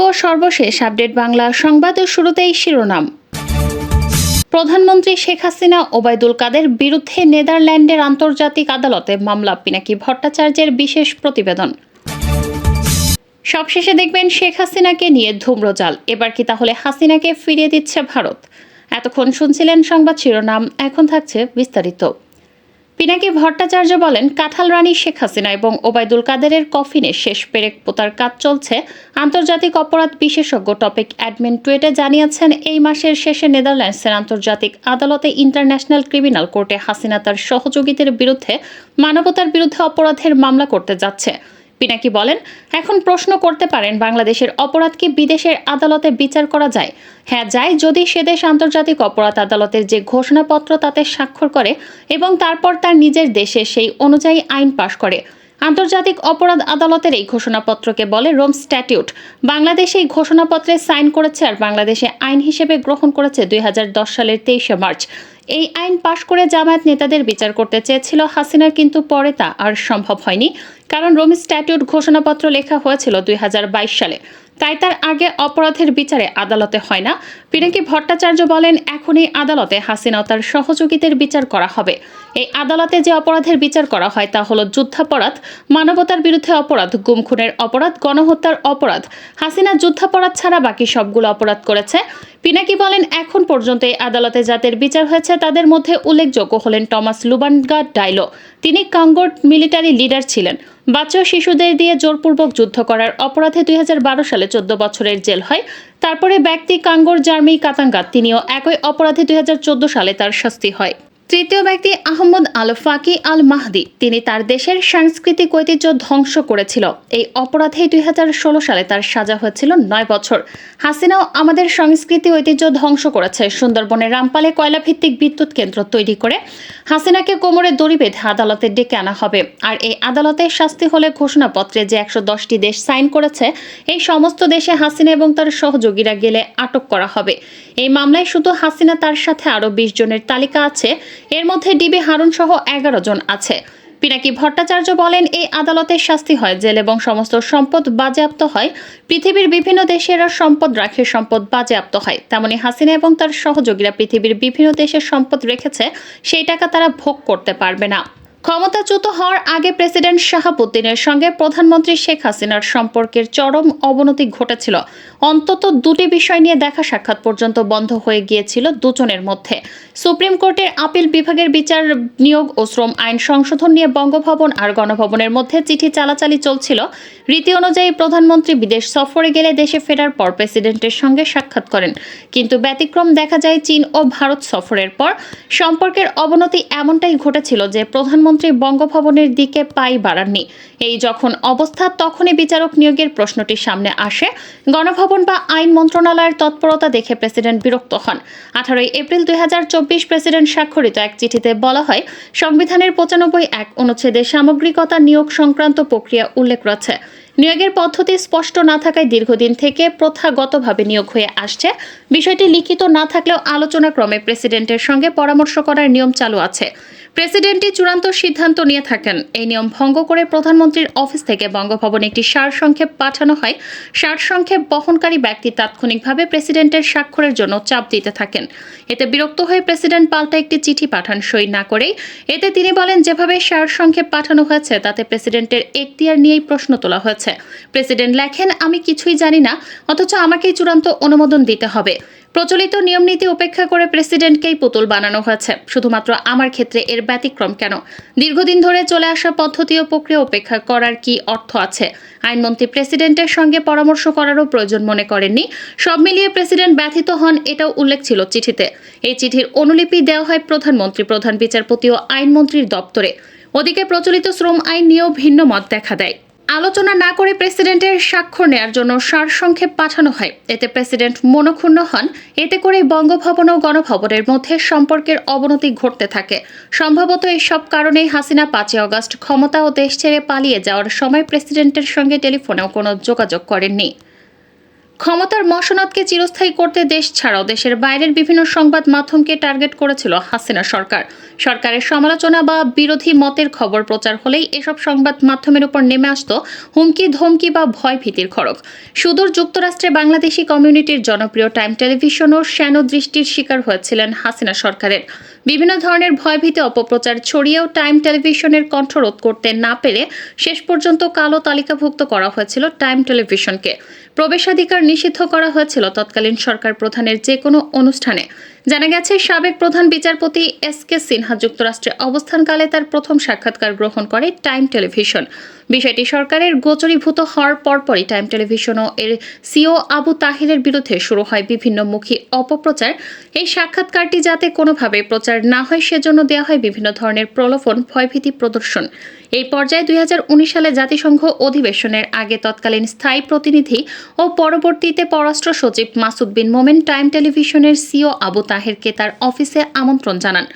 জানাব সর্বশেষ আপডেট বাংলা সংবাদের শুরুতেই শিরোনাম। প্রধানমন্ত্রী শেখ হাসিনা, ওবায়দুল কাদের বিরুদ্ধে নেদারল্যান্ডের আন্তর্জাতিক আদালতে মামলা, পিনাকি ভট্টাচার্যের বিশেষ প্রতিবেদন। সবশেষে দেখবেন শেখ হাসিনাকে নিয়ে ধূম্রজাল। এবার কি তাহলে হাসিনাকে ফিরিয়ে দিচ্ছে ভারত? এতক্ষণ শুনছিলেন সংবাদ শিরোনাম, এখন থাকছে বিস্তারিত। পিনাকি ভট্টাচার্য বলেন, কাঁঠাল রানী শেখ হাসিনা এবং ওবায়দুল কাদেরের কফিনে শেষ পেরেক পোতার কাজ চলছে। আন্তর্জাতিক অপরাধ বিশেষজ্ঞ টপিক অ্যাডমিন টুয়েটে জানিয়েছেন, এই মাসের শেষে নেদারল্যান্ডসের আন্তর্জাতিক আদালতে ইন্টারন্যাশনাল ক্রিমিনাল কোর্টে হাসিনা তার সহযোগীদের বিরুদ্ধে মানবতার বিরুদ্ধে অপরাধের মামলা করতে যাচ্ছে। পিনাকি বলেন, এখন প্রশ্ন করতে পারেন বাংলাদেশের অপরাধ কি বিদেশের আদালতে বিচার করা যায়? হ্যাঁ যায় যদি সে দেশ আন্তর্জাতিক অপরাধ আদালতের যে ঘোষণাপত্র তাতে স্বাক্ষর করে এবং তারপর তার নিজের দেশে সেই অনুযায়ী আইন পাশ করে। আন্তর্জাতিক অপরাধ আদালতের এই ঘোষণাপত্রকে বলে রোম স্ট্যাটিউট। বাংলাদেশে এই ঘোষণাপত্রে সাইন করেছে আর বাংলাদেশে আইন হিসেবে গ্রহণ করেছে দুই হাজার দশ সালের তেইশে মার্চ। এই আইন পাশ করে জামায়াত নেতাদের বিচার করতে চেয়েছিল হাসিনার কিন্তু পরে তা আর সম্ভব হয়নি। কারণ রোম স্ট্যাটিউট ঘোষণাপত্র লেখা হয়েছিল দুই হাজার বাইশ সালে। তাই তার আগে অপরাধের বিচারে আদালতে হয় না। পিনাকি ভট্টাচার্য বলেন, এখনই আদালতে হাসিনা তার সহযোগীদের বিচার করা হবে। এই আদালতে যে অপরাধের বিচার করা হয় তা হলো যুদ্ধাপরাধ, মানবতার বিরুদ্ধে অপরাধ গুম খুনের অপরাধ, গণহত্যার অপরাধ। হাসিনা যুদ্ধাপরাধ ছাড়া বাকি সবগুলো অপরাধ করেছে। পিনাকি বলেন, এখন পর্যন্ত এই আদালতে যাদের বিচার হয়েছে তাদের মধ্যে উল্লেখযোগ্য হলেন টমাস লুবানগা ডাইলো। তিনি কাঙ্গোর মিলিটারি লিডার ছিলেন। বাচ্চা শিশুদের দিয়ে জোরপূর্বক যুদ্ধ করার অপরাধে দুই হাজার বারো সালে চোদ্দ বছরের জেল হয়। তারপরে ব্যক্তি কাঙ্গোর জার্মি কাতাঙ্গা, তিনিও একই অপরাধে দুই হাজার চোদ্দ সালে তার শাস্তি হয়। তৃতীয় ব্যক্তি আহমদ আল ফাকি আল মাহদি তিনি তার দেশের সাংস্কৃতিক ঐতিহ্য ধ্বংস করেছিল। এই অপরাধে দুই হাজার ষোলো সালে তার সাজা হয়েছিল নয় বছর। হাসিনাও আমাদের সংস্কৃতি ঐতিহ্য ধ্বংস করেছে। সুন্দরবনের রামপালে কয়লা ভিত্তিক বিদ্যুৎ কেন্দ্র তৈরি করে হাসিনাকে কোমরে দড়ি বেঁধে আদালতে ডেকে আনা হবে। আর এই আদালতে শাস্তি হলে ঘোষণাপত্রে যে একশো দশটি দেশ সাইন করেছে, এই সমস্ত দেশে হাসিনা এবং তার সহযোগীরা গেলে আটক করা হবে। এই মামলায় শুধু হাসিনা তার সাথে আরও বিশ জনের তালিকা আছে। এর মধ্যে ডিবি হারুন সহ এগারো জন আছে। পিনাকি ভট্টাচার্য বলেন, এই আদালতের শাস্তি হয়, জেল এবং সমস্ত সম্পদ বাজেয়াপ্ত হয়। পৃথিবীর বিভিন্ন দেশেরা সম্পদ রাখে, সম্পদ বাজেয়াপ্ত হয়। তেমনি হাসিনা এবং তার সহযোগীরা পৃথিবীর বিভিন্ন দেশের সম্পদ রেখেছে, সেই টাকা তারা ভোগ করতে পারবে না। ক্ষমতাচ্যুত হওয়ার আগে প্রেসিডেন্ট শাহাবুদ্দিনের সঙ্গে প্রধানমন্ত্রী শেখ হাসিনার সম্পর্কের চরম অবনতি ঘটেছিল। অন্তত দুটি বিষয় নিয়ে দেখা সাক্ষাৎ পর্যন্ত বন্ধ হয়ে গিয়েছিল দুজনের মধ্যে। সুপ্রিম কোর্টের আপিল বিভাগের বিচার নিয়োগ ও শ্রম আইন সংশোধন নিয়ে বঙ্গভবন আর গণভবনের মধ্যে চিঠি চালাচালি চলছিল। রীতি অনুযায়ী প্রধানমন্ত্রী বিদেশ সফরে গেলে দেশে ফেরার পর প্রেসিডেন্টের সঙ্গে সাক্ষাৎ করেন। কিন্তু ব্যতিক্রম দেখা যায় চীন ও ভারত সফরের পর। সম্পর্কের অবনতি এমনটাই ঘটেছিল যে প্রধানমন্ত্রী বঙ্গভবনের দিকে পাই বাড়াননি। এই যখন অবস্থা, তখনই বিচারক নিয়োগের প্রশ্নটি সামনে আসে। গণভবন বা আইন মন্ত্রণালয়ের তৎপরতা দেখে প্রেসিডেন্ট বিরক্ত হন। আঠারোই এপ্রিল দুই প্রেসিডেন্ট স্বাক্ষরিত এক চিঠিতে বলা হয়, সংবিধানের পঁচানব্বই এক অনুচ্ছেদে সামগ্রিকতা নিয়োগ সংক্রান্ত প্রক্রিয়া উল্লেখ রয়েছে। নিয়োগের পদ্ধতি স্পষ্ট না থাকায় দীর্ঘদিন থেকে প্রথাগতভাবে নিয়োগ হয়ে আসছে। বিষয়টি লিখিত না থাকলেও আলোচনা ক্রমে প্রেসিডেন্টের সঙ্গে পরামর্শ করার নিয়ম চালু আছে। প্রেসিডেন্টই চূড়ান্ত সিদ্ধান্ত নিয়ে থাকেন। এই নিয়ম ভঙ্গ করে প্রধানমন্ত্রীর অফিস থেকে বঙ্গভবনে একটি সারসংক্ষেপ পাঠানো হয়। সারসংক্ষেপ বহনকারী ব্যক্তি তাৎক্ষণিকভাবে প্রেসিডেন্টের স্বাক্ষরের জন্য চাপ দিতে থাকেন। এতে বিরক্ত হয়ে প্রেসিডেন্ট পাল্টা একটি চিঠি পাঠান সই না করেই। এতে তিনি বলেন, যেভাবে সারসংক্ষেপ পাঠানো হয়েছে, তাতে প্রেসিডেন্টের এখতিয়ার নিয়েই প্রশ্ন তোলা হয়েছে। প্রেসিডেন্ট লেখেন, আমি কিছুই জানি না, অথচ আমাকেই চূড়ান্ত অনুমোদন দিতে হবে। প্রচলিত নিয়মনীতি উপেক্ষা করে প্রেসিডেন্টকেই পুতুল বানানো হয়েছে। শুধুমাত্র আমার ক্ষেত্রে এর ব্যতিক্রম কেন? দীর্ঘদিন ধরে চলে আসা পদ্ধতি ও প্রক্রিয়া উপেক্ষা করার কি অর্থ আছে? আইনমন্ত্রী প্রেসিডেন্টের সঙ্গে পরামর্শ করারও প্রয়োজন মনে করেননি। সব মিলিয়ে প্রেসিডেন্ট ব্যথিত হন, এটাও উল্লেখ ছিল চিঠিতে। এই চিঠির অনুলিপি দেওয়া হয় প্রধানমন্ত্রী, প্রধান বিচারপতি ও আইনমন্ত্রীর দপ্তরে। ওদিকে প্রচলিত শ্রম আইন নিয়েও ভিন্ন মত দেখা দেয়। আলোচনা না করে প্রেসিডেন্টের স্বাক্ষর নেয়ার জন্য সারসংক্ষেপ পাঠানো হয়। এতে প্রেসিডেন্ট মনক্ষুণ্ণ হন। এতে করে বঙ্গভবন ও গণভবনের মধ্যে সম্পর্কের অবনতি ঘটতে থাকে। সম্ভবত এই সব কারণেই হাসিনা পাঁচই অগস্ট ক্ষমতা ও দেশ ছেড়ে পালিয়ে যাওয়ার সময় প্রেসিডেন্টের সঙ্গে টেলিফোনেও কোনো যোগাযোগ করেননি। ক্ষমতার মসনদকে চিরস্থায়ী করতে দেশ ছাড়াও দেশের বাইরের বিভিন্ন সংবাদ মাধ্যমকে টার্গেট করেছিল হাসিনা সরকার। সরকারের সমালোচনা বা বিরোধী মতের খবর প্রচার হলেই এসব সংবাদ মাধ্যমের উপর নেমে আসত হুমকি, ধমকি বা ভয় ভীতির খড়গ। সুদূর যুক্তরাষ্ট্রে বাংলাদেশি কমিউনিটির জনপ্রিয় টাইম টেলিভিশনও শ্যান দৃষ্টির শিকার হয়েছিলেন হাসিনা সরকারের। বিভিন্ন ধরনের ভয়ভীতি, অপপ্রচার ছড়িয়েও টাইম টেলিভিশনের কণ্ঠরোধ করতে না পেরে শেষ পর্যন্ত কালো তালিকাভুক্ত করা হয়েছিল টাইম টেলিভিশনকে। প্রবেশাধিকার নিষিদ্ধ করা হয়েছিল। তৎকালীন সরকার প্রধানের যে কোনো অনুষ্ঠানে জানা গেছে, সাবেক প্রধান বিচারপতি এস কে সিনহা যুক্তরাষ্ট্রে অবস্থানকালে তার প্রথম সাক্ষাৎকার গ্রহণ করে টাইম টেলিভিশন। বিষয়টি সরকারের গোচরীভূত হওয়ার পরপরই টাইম টেলিভিশন ও এর সিও আবু তাহিরের বিরুদ্ধে শুরু হয় বিভিন্নমুখী অপপ্রচার। এই সাক্ষাৎকারটি যাতে কোনোভাবে প্রচার না হয়, সেজন্য দেওয়া হয় বিভিন্ন ধরনের প্রলোভন, ভয়ভীতি প্রদর্শন। এই পর্যায়ে দুই হাজার উনিশ সালে জাতিসংঘ অধিবেশনের আগে তৎকালীন স্থায়ী প্রতিনিধি ও পরবর্তীতে পররাষ্ট্র সচিব মাসুদ বিন মোমেন টাইম টেলিভিশনের সিও আবু তাহেরকে তার অফিসে আমন্ত্রণ জানান।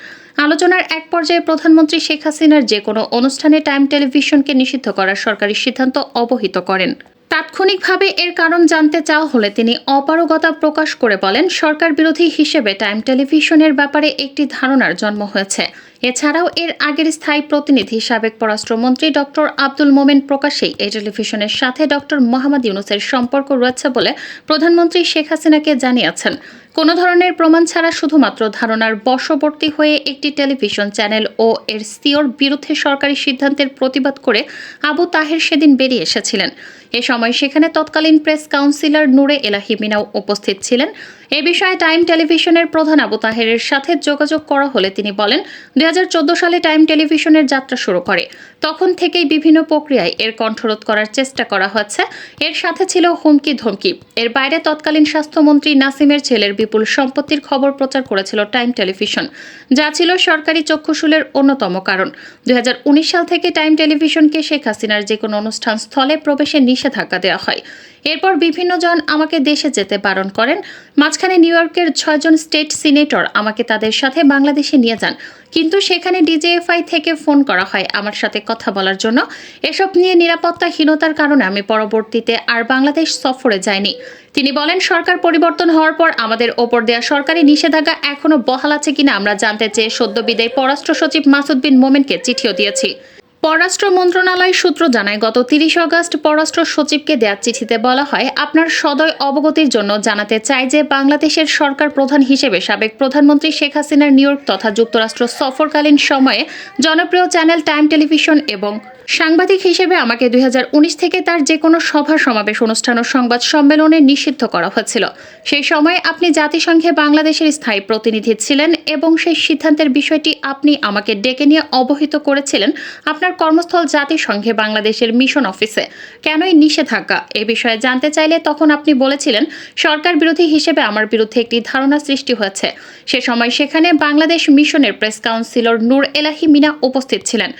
আলোচনার এক পর্যায়ে প্রধানমন্ত্রী শেখ হাসিনার যে কোনো অনুষ্ঠানে টাইম টেলিভিশনকে নিষিদ্ধ করার সরকারি সিদ্ধান্ত অবহিত করেন। তাৎক্ষণিকভাবে এর কারণ জানতে চাওয়া হলে তিনি অপারগতা প্রকাশ করে বলেন, সরকার বিরোধী হিসেবে টাইম টেলিভিশনের ব্যাপারে একটি ধারণার জন্ম হয়েছে। এছাড়াও এর আগের স্থায়ী প্রতিনিধি, সাবেক পররাষ্ট্রমন্ত্রী ডক্টর আব্দুল মোমেন প্রকাশেই এই টেলিভিশনের সাথে ডক্টর মোহাম্মদ ইউনুসের সম্পর্ক রয়েছে বলে প্রধানমন্ত্রী শেখ হাসিনাকে জানিয়েছেন। কোনো ধরনের প্রমাণ ছাড়া শুধুমাত্র ধারণার বশবর্তী হয়ে একটি টেলিভিশন চ্যানেল ও এর সিওর বিরুদ্ধে সরকারি সিদ্ধান্তের প্রতিবাদ করে আবু তাহের সেদিন বেরিয়ে এসেছিলেন। এ সময় সেখানে তৎকালীন প্রেস কাউন্সিলর নূরে এলাহি মিনাও উপস্থিত ছিলেন। এ বিষয়ে টাইম টেলিভিশনের প্রধান আবু তাহেরের সাথে যোগাযোগ করা হলে তিনি বলেন, দুই হাজার চোদ্দ সালে টাইম টেলিভিশনের যাত্রা শুরু করে। তখন থেকেই বিভিন্ন প্রক্রিয়ায় এর কণ্ঠরোধ করার চেষ্টা করা হচ্ছে। এর সাথে ছিল হুমকি ধমকি। এর বাইরে তৎকালীন স্বাস্থ্যমন্ত্রী নাসিমের ছেলের বিপুল সম্পত্তির খবর প্রচার করেছিল টাইম টেলিভিশন, যা ছিল সরকারি চক্ষুশুলের অন্যতম কারণ। দুই হাজার উনিশ সাল থেকে টাইম টেলিভিশনকে শেখ হাসিনার যে কোনো অনুষ্ঠান স্থলে প্রবেশে নিষেধাজ্ঞা দেওয়া হয়। এরপর বিভিন্ন জন আমাকে দেশে যেতে বারণ করেন। মাঝখানে নিউ ইয়র্কের ছয়জন স্টেট সিনেটর আমাকে তাদের সাথে বাংলাদেশে নিয়ে যান। কিন্তু সেখানে ডিজেএফআই থেকে ফোন করা হয় আমার সাথে কথা বলার জন্য। এসব নিয়ে নিরাপত্তাহীনতার কারণে আমি পরবর্তীতে আর বাংলাদেশ সফরে যাইনি। তিনি বলেন, সরকার পরিবর্তন হওয়ার পর আমাদের ওপর দেওয়া সরকারি নিষেধাজ্ঞা এখনও বহাল আছে কিনা আমরা জানতে চেয়ে সদ্য বিদায়ী পররাষ্ট্র সচিব মাসুদ বিন মোমেনকে চিঠিও দিয়েছি। পররাষ্ট্র মন্ত্রণালয় সূত্র জানায়, গত তিরিশ আগস্ট পররাষ্ট্র সচিবকে দেওয়া চিঠিতে বলা হয়, আপনার সদয় অবগতির জন্য জানাতে চাই যে বাংলাদেশের সরকার প্রধান হিসেবে সাবেক প্রধানমন্ত্রী শেখ হাসিনার নিউ ইয়র্ক তথা যুক্তরাষ্ট্র সফরকালীন সময়ে জনপ্রিয় চ্যানেল টাইম টেলিভিশন এবং সাংবাদিক হিসেবে আমাকে দুই হাজার উনিশ থেকে তার যে কোনো সভা, সমাবেশ, অনুষ্ঠান ও সংবাদ সম্মেলনে নিষিদ্ধ করা হয়েছিল। সেই সময়ে আপনি জাতিসংঘে বাংলাদেশের স্থায়ী প্রতিনিধি ছিলেন এবং সেই সিদ্ধান্তের বিষয়টি আপনি আমাকে ডেকে নিয়ে অবহিত করেছিলেন। আপনার কর্মস্থল জাতিসংঘে বাংলাদেশের মিশন অফিসে। কেনই নিষেধাজ্ঞা? এ বিষয়ে জানতে চাইলে তখন আপনি বলেছিলেন, সরকার বিরোধী হিসেবে আমার বিরুদ্ধে একটি ধারণা সৃষ্টি হয়েছে। সে সময় সেখানে বাংলাদেশ মিশনের প্রেস কাউন্সিলর নূর এলাহি মিনা উপস্থিত ছিলেন।